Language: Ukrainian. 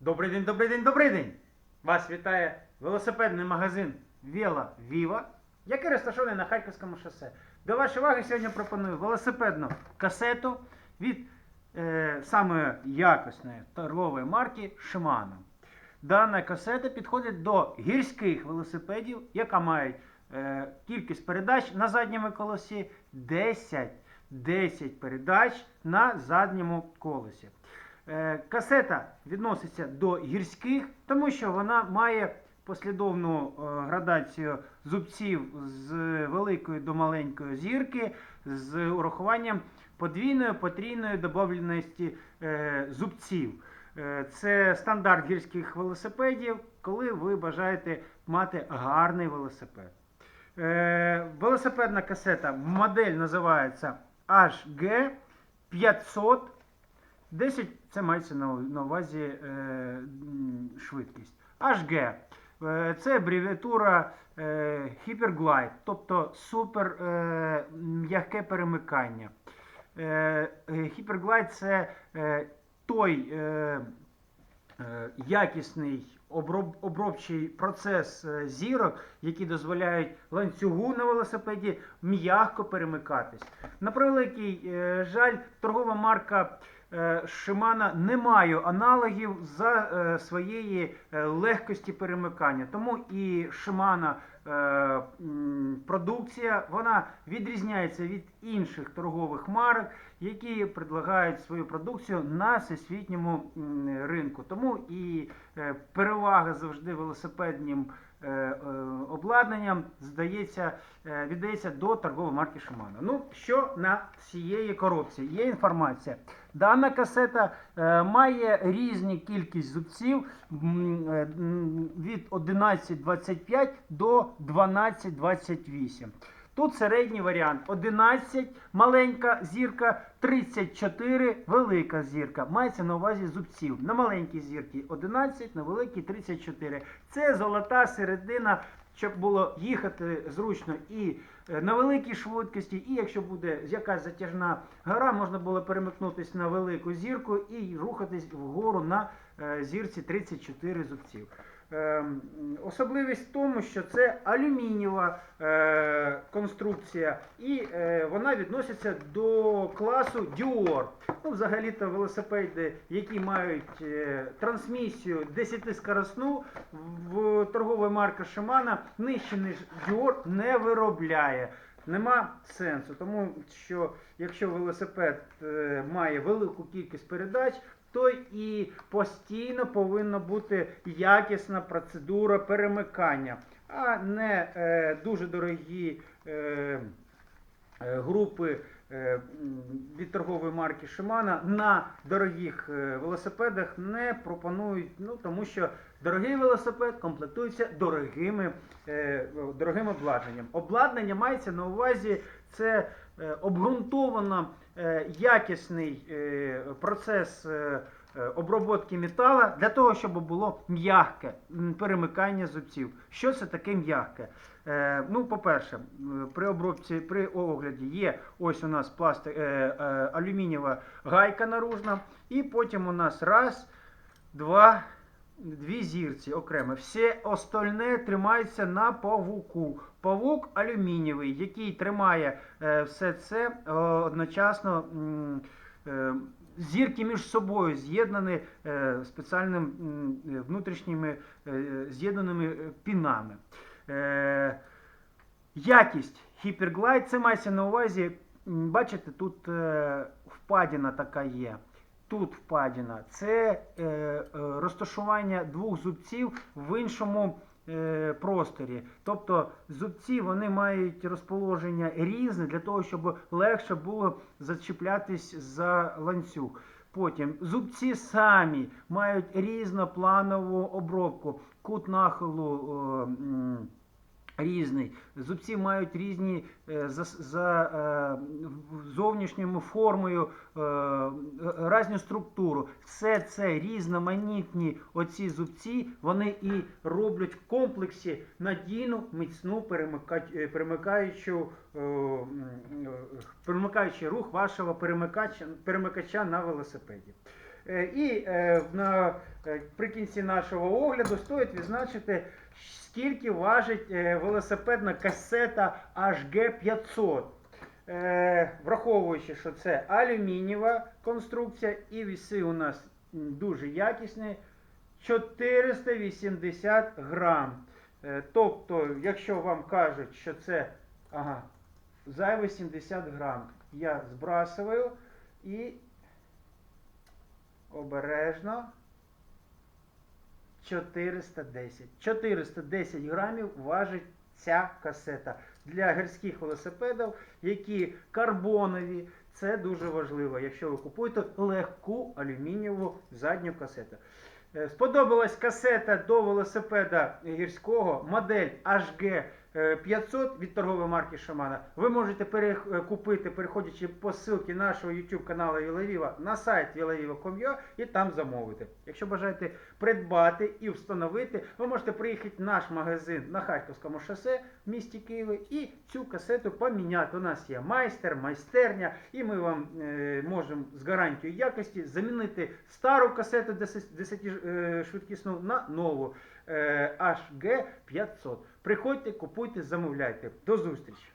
Добрий день, добрий день, добрий день! Вас вітає велосипедний магазин Віла Віва, який розташований на Харківському шосе. До вашої уваги сьогодні пропоную велосипедну касету від е, самої якісної торгової марки Shimano. Дана касета підходить до гірських велосипедів, яка має е, кількість передач на задньому колесі 10, 10 передач на задньому колесі. Е, Касета відноситься до гірських, тому що вона має послідовну е, градацію зубців з великої до маленької зірки з урахуванням подвійної потрійної добавленості е, зубців. Це стандарт гірських велосипедів, коли ви бажаєте мати гарний велосипед. Велосипедна касета, модель називається HG 500 10 це мається на, увазі е, швидкість. HG. Е, це абревіатура е, Hyperglide, тобто супер е, м'яке перемикання. Е, е, Hyperglide це е, той е, е, якісний оброб, обробчий процес е, зірок, які дозволяють ланцюгу на велосипеді м'яко перемикатись. На превеликий е, жаль, торгова марка е, Shimano не маю аналогів за е, своєї е, легкості перемикання. Тому і е, продукція вона відрізняється від інших торгових марок, які предлагають свою продукцію на всесвітньому ринку. Тому і перевага завжди велосипеднім е, е, обладнанням здається, е, віддається до торгової марки Shimano. Ну, що на цієї коробці? Є інформація. Дана касета е, має різні кількість зубців е, від 11,25 до 12,28. Тут середній варіант 11 маленька зірка, 34 велика зірка. Мається на увазі зубців. На маленькій зірці 11, на великій 34. Це золота середина, щоб було їхати зручно і е, на великій швидкості, і якщо буде якась затяжна гора, можна було перемикнутися на велику зірку і рухатись вгору на е, зірці 34 зубців. Ем, Особливість в тому, що це алюмінієва е, конструкція, і е, вона відноситься до класу Dior. Ну, взагалі-то велосипеди, які мають е, трансмісію 10-скоросну, в торгової марки Shimano нижче, ніж Dior, не виробляє. Нема сенсу, тому що якщо велосипед е, має велику кількість передач, то і постійно повинна бути якісна процедура перемикання, а не е, дуже дорогі е, е, групи е, від торгової марки Shimano на дорогих е, велосипедах не пропонують, ну тому що дорогий велосипед комплектується дорогими, е, дорогим обладнанням. Обладнання мається на увазі це е, обґрунтовано е, якісний е, процес. е, Обробки метала для того, щоб було м'яке перемикання зубців. Що це таке м'яке? Е, ну, по-перше, при обробці, при огляді є ось у нас пластик, е, е, алюмінієва гайка наружна, і потім у нас раз, два, дві зірці окремо. Все остальне тримається на павуку. Павук алюмінієвий, який тримає е, все це е, одночасно. е, Зірки між собою з'єднані е, спеціальним м, е, внутрішніми е, з'єднаними пінами. Якість Hyperglide, це мається на увазі. Бачите, тут впадіна така є. Тут впадіна. Це розташування двох зубців в іншому просторі. Тобто зубці вони мають розположення різне для того, щоб легше було зачіплятись за ланцюг. Потім зубці самі мають різнопланову обробку, кут нахилу. е, Різний. Зубці мають різні е, за, за е, зовнішньою формою, е, різну структуру. Все це різноманітні оці зубці, вони і роблять в комплексі надійну, міцну перемика- е, перемикаючу, перемикаючий рух вашого перемикача, перемикача на велосипеді. Е, І е, на, е, нашого огляду стоїть відзначити, скільки важить велосипедна касета HG500. Е, Враховуючи, що це алюмінієва конструкція і віси у нас дуже якісні, 480 грам. Тобто, якщо вам кажуть, що це ага, зайве 70 грам, я збрасую і обережно 410. 410 грамів важить ця касета. Для гірських велосипедів, які карбонові, це дуже важливо, якщо ви купуєте легку алюмінієву задню касету. Е, Сподобалась касета до велосипеда гірського, модель HG 500 від торгової марки Шамана. Ви можете перекупити, переходячи по ссылці нашого YouTube каналу Вілавіва на сайт vilaviva.com.ua і там замовити. Якщо бажаєте придбати і встановити, ви можете приїхати в наш магазин на Харківському шосе в місті Києві і цю касету поміняти. У нас є майстер, майстерня, і ми вам е, можемо з гарантією якості замінити стару касету 10 швидкісну на нову е, HG 500. Приходьте, купуйте, замовляйте. До зустрічі!